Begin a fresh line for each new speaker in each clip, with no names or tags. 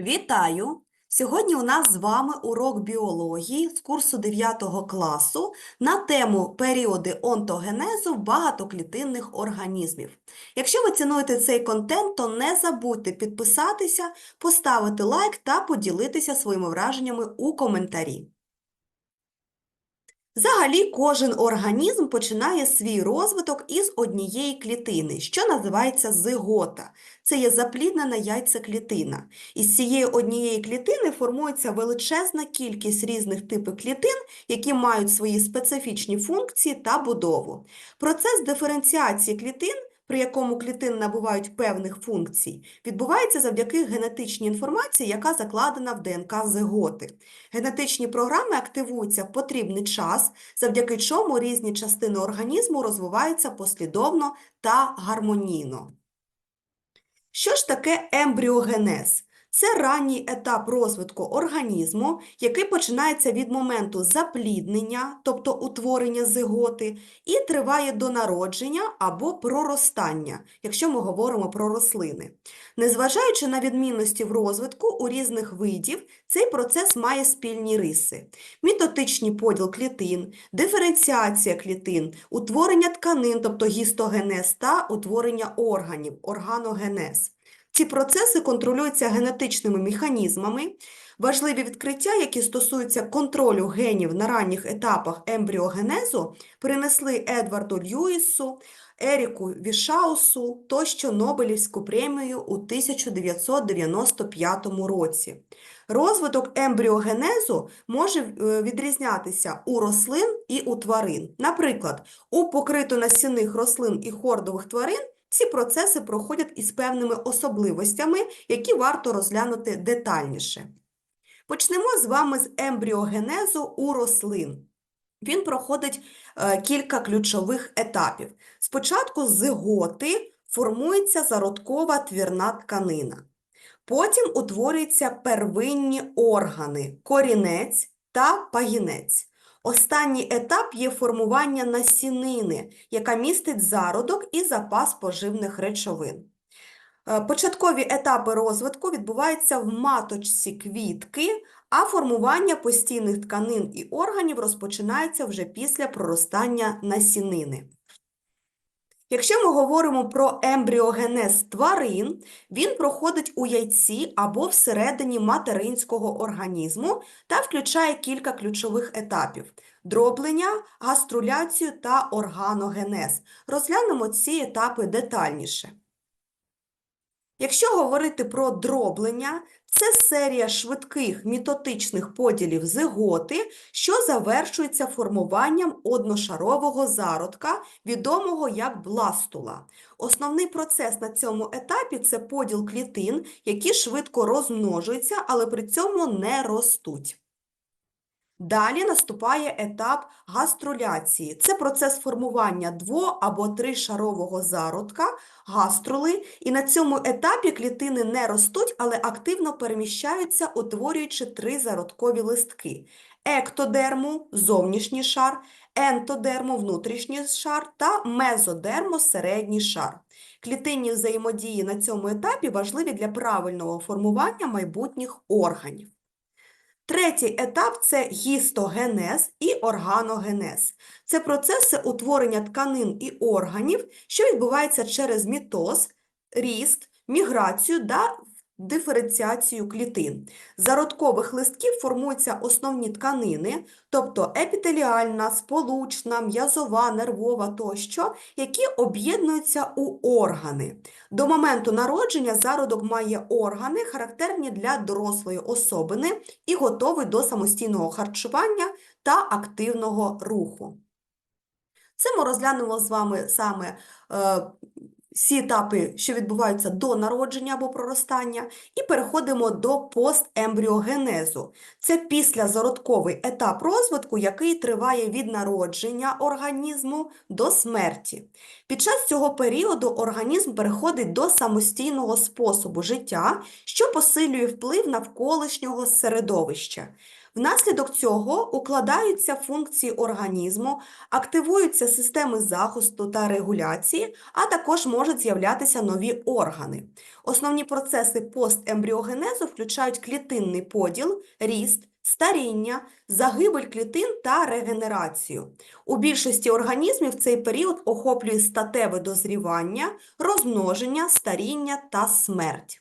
Вітаю! Сьогодні у нас з вами урок біології з курсу 9 класу на тему періоди онтогенезу багатоклітинних організмів. Якщо ви цінуєте цей контент, то не забудьте підписатися, поставити лайк та поділитися своїми враженнями у коментарі. Взагалі, кожен організм починає свій розвиток із однієї клітини, що називається зигота. Це є запліднена яйцеклітина. Із цієї однієї клітини формується величезна кількість різних типів клітин, які мають свої специфічні функції та будову. Процес диференціації клітин, при якому клітин набувають певних функцій, відбувається завдяки генетичній інформації, яка закладена в ДНК зиготи. Генетичні програми активуються в потрібний час, завдяки чому різні частини організму розвиваються послідовно та гармонійно. Що ж таке ембріогенез? Це ранній етап розвитку організму, який починається від моменту запліднення, тобто утворення зиготи, і триває до народження або проростання, якщо ми говоримо про рослини. Незважаючи на відмінності в розвитку у різних видів, цей процес має спільні риси: мітотичний поділ клітин, диференціація клітин, утворення тканин, тобто гістогенез, та утворення органів, органогенез. Ці процеси контролюються генетичними механізмами. Важливі відкриття, які стосуються контролю генів на ранніх етапах ембріогенезу, принесли Едварду Льюісу, Еріку Вішаусу тощо Нобелівську премію у 1995 році. Розвиток ембріогенезу може е, відрізнятися у рослин і у тварин. Наприклад, у покритонасінних рослин і хордових тварин ці процеси проходять із певними особливостями, які варто розглянути детальніше. Почнемо з вами з ембріогенезу у рослин. Він проходить е, кілька ключових етапів. Спочатку з зиготи формується зародкова твірна тканина. Потім утворюються первинні органи корінець та пагінець. Останній етап є формування насінини, яка містить зародок і запас поживних речовин. Е, Початкові етапи розвитку відбуваються в маточці квітки, а формування постійних тканин і органів розпочинається вже після проростання насінини. Якщо ми говоримо про ембріогенез тварин, він проходить у яйці або всередині материнського організму та включає кілька ключових етапів – дроблення, гаструляцію та органогенез. Розглянемо ці етапи детальніше. Якщо говорити про дроблення, це серія швидких мітотичних поділів зиготи, що завершується формуванням одношарового зародка, відомого як бластула. Основний процес на цьому етапі – це поділ клітин, які швидко розмножуються, але при цьому не ростуть. Далі наступає етап гаструляції. Це процес формування дво- або тришарового зародка, гаструли, і на цьому етапі клітини не ростуть, але активно переміщаються, утворюючи три зародкові листки. Ектодерму – зовнішній шар, ентодерму – внутрішній шар та мезодерму – середній шар. Клітинні взаємодії на цьому етапі важливі для правильного формування майбутніх органів. Третій етап це гістогенез і органогенез. Це процеси утворення тканин і органів, що відбувається через мітоз, ріст, міграцію та диференціацію клітин. З зародкових листків формуються основні тканини, тобто епітеліальна, сполучна, м'язова, нервова тощо, які об'єднуються у органи. До моменту народження зародок має органи, характерні для дорослої особини і готовий до самостійного харчування та активного руху. Це ми розглянемо з вами саме е, всі етапи, що відбуваються до народження або проростання, і переходимо до постембріогенезу. Це післязародковий етап розвитку, який триває від народження організму до смерті. Під час цього періоду організм переходить до самостійного способу життя, що посилює вплив навколишнього середовища. Внаслідок цього укладаються функції організму, активуються системи захисту та регуляції, а також можуть з'являтися нові органи. Основні процеси постембріогенезу включають клітинний поділ, ріст, старіння, загибель клітин та регенерацію. У більшості організмів цей період охоплює статеве дозрівання, розмноження, старіння та смерть.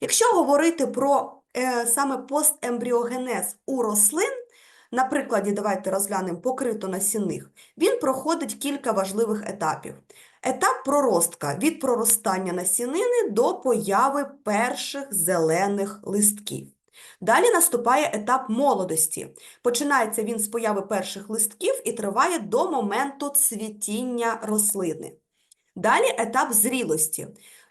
Якщо говорити про саме постембріогенез у рослин, на прикладі давайте розглянемо покрито-насінних, він проходить кілька важливих етапів. Етап проростка від проростання насінини до появи перших зелених листків. Далі наступає етап молодості. Починається він з появи перших листків і триває до моменту цвітіння рослини. Далі етап зрілості.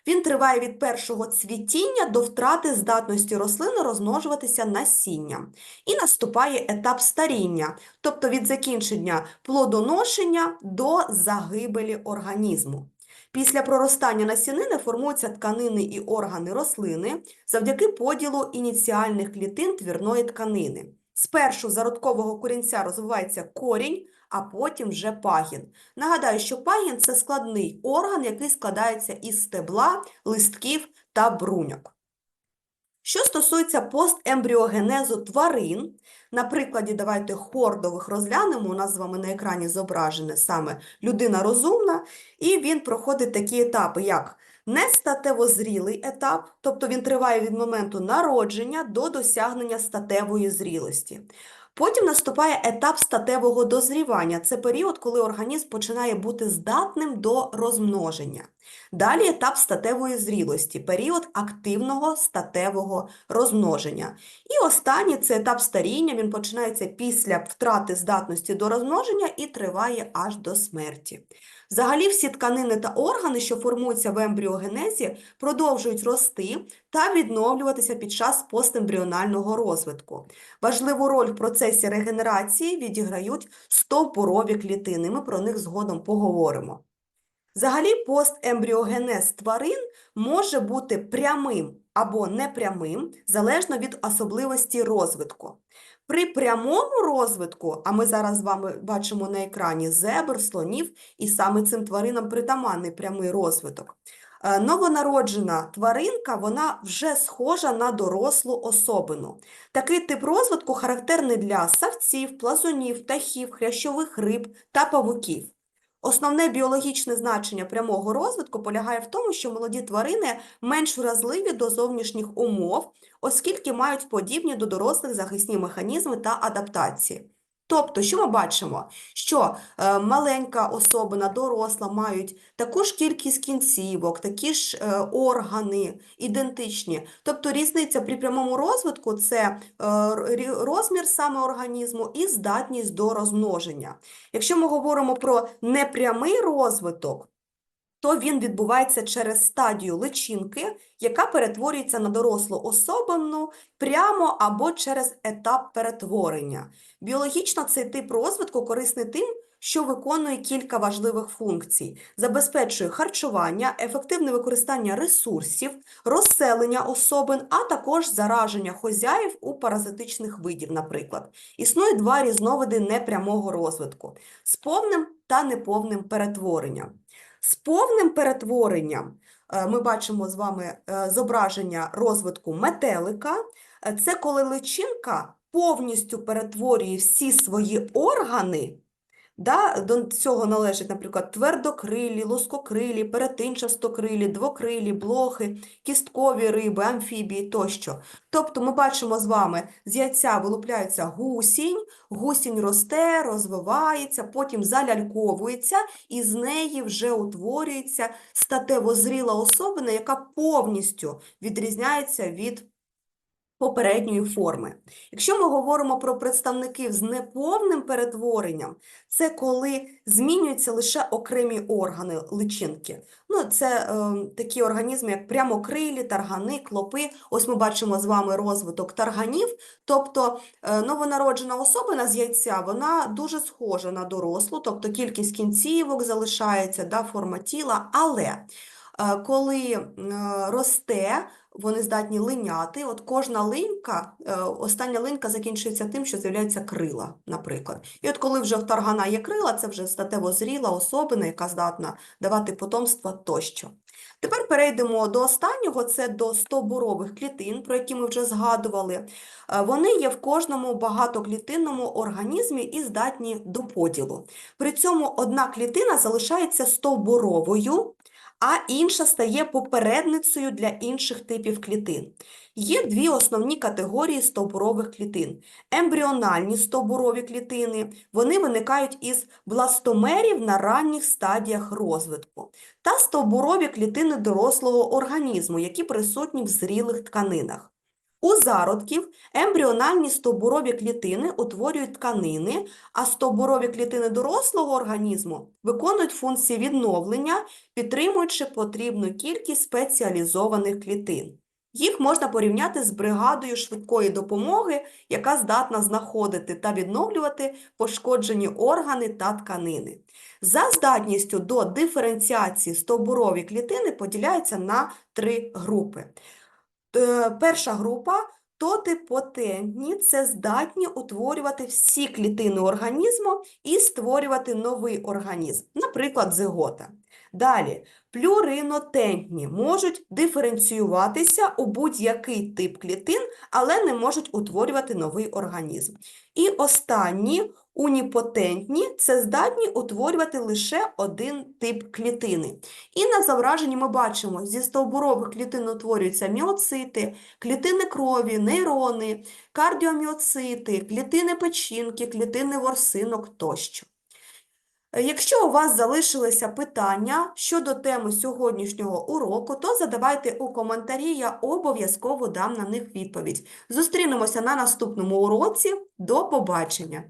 Він триває від першого цвітіння до втрати здатності рослини розмножуватися насінням. І наступає етап старіння, тобто від закінчення плодоношення до загибелі організму. Після проростання насінини формуються тканини і органи рослини завдяки поділу ініціальних клітин твірної тканини. Спершу зародкового корінця розвивається корінь, а потім вже пагін. Нагадаю, що пагін – це складний орган, який складається із стебла, листків та бруньок. Що стосується постембріогенезу тварин, на прикладі давайте хордових розглянемо, у нас з вами на екрані зображена саме людина розумна, і він проходить такі етапи, як нестатевозрілий етап, тобто він триває від моменту народження до досягнення статевої зрілості. Потім наступає етап статевого дозрівання. Це період, коли організм починає бути здатним до розмноження. Далі етап статевої зрілості, період активного статевого розмноження. І останній це етап старіння, він починається після втрати здатності до розмноження і триває аж до смерті. Взагалі всі тканини та органи, що формуються в ембріогенезі, продовжують рости та відновлюватися під час постембріонального розвитку. Важливу роль в процесі регенерації відіграють стовбурові клітини. Ми про них згодом поговоримо. Взагалі, постембріогенез тварин може бути прямим або непрямим, залежно від особливості розвитку. При прямому розвитку, а ми зараз з вами бачимо на екрані зебр, слонів, і саме цим тваринам притаманний прямий розвиток. е, Новонароджена тваринка, вона вже схожа на дорослу особину. Такий тип розвитку характерний для савців, плазунів, птахів, хрящових риб та павуків. Основне біологічне значення прямого розвитку полягає в тому, що молоді тварини менш вразливі до зовнішніх умов, оскільки мають подібні до дорослих захисні механізми та адаптації. Тобто, що ми бачимо? Що е, маленька особина, доросла мають таку ж кількість кінцівок, такі ж е, органи ідентичні. Тобто різниця при прямому розвитку це е, розмір саме організму і здатність до розмноження. Якщо ми говоримо про непрямий розвиток, то він відбувається через стадію личинки, яка перетворюється на дорослу особину прямо або через етап перетворення. Біологічно цей тип розвитку корисний тим, що виконує кілька важливих функцій: забезпечує харчування, ефективне використання ресурсів, розселення особин, а також зараження хозяїв у паразитичних видів, наприклад. Існує два різновиди непрямого розвитку з повним та неповним перетворенням. З повним перетворенням е, ми бачимо з вами е, зображення розвитку метелика. Е, Це коли личинка повністю перетворює всі свої органи. Да, до цього належать, наприклад, твердокрилі, лоскокрилі, перетинчастокрилі, двокрилі, блохи, кісткові риби, амфібії тощо. Тобто ми бачимо з вами, з яйця вилупляється гусінь, гусінь росте, розвивається, потім заляльковується, і з неї вже утворюється статево зріла особина, яка повністю відрізняється від попередньої форми. Якщо ми говоримо про представників з неповним перетворенням, це коли змінюються лише окремі органи личинки. Ну, це е, такі організми, як прямокрилі, таргани, клопи. Ось ми бачимо з вами розвиток тарганів, тобто е, новонароджена особина з яйця, вона дуже схожа на дорослу, тобто кількість кінцівок залишається, да, форма тіла, але е, коли е, росте, вони здатні линяти. От кожна линька, е, остання линька закінчується тим, що з'являються крила, наприклад. І от коли вже в таргана є крила, це вже статево зріла особина, яка здатна давати потомство тощо. Тепер перейдемо до останнього, це до стовбурових клітин, про які ми вже згадували. Е, Вони є в кожному багатоклітинному організмі і здатні до поділу. При цьому одна клітина залишається стовбуровою, а інша стає попередницею для інших типів клітин. Є дві основні категорії стовбурових клітин. Ембріональні стовбурові клітини, вони виникають із бластомерів на ранніх стадіях розвитку, та стовбурові клітини дорослого організму, які присутні в зрілих тканинах. У зародків ембріональні стовбурові клітини утворюють тканини, а стовбурові клітини дорослого організму виконують функції відновлення, підтримуючи потрібну кількість спеціалізованих клітин. Їх можна порівняти з бригадою швидкої допомоги, яка здатна знаходити та відновлювати пошкоджені органи та тканини. За здатністю до диференціації стовбурові клітини поділяються на три групи. Е, Перша група тотипотентні – це здатні утворювати всі клітини організму і створювати новий організм, наприклад, зигота. Далі, плюринотентні можуть диференціюватися у будь-який тип клітин, але не можуть утворювати новий організм. І останні уніпотентні – це здатні утворювати лише один тип клітини. І на зображенні ми бачимо, зі стовбурових клітин утворюються міоцити, клітини крові, нейрони, кардіоміоцити, клітини печінки, клітини ворсинок тощо. Якщо у вас залишилися питання щодо теми сьогоднішнього уроку, то задавайте у коментарі, я обов'язково дам на них відповідь. Зустрінемося на наступному уроці. До побачення!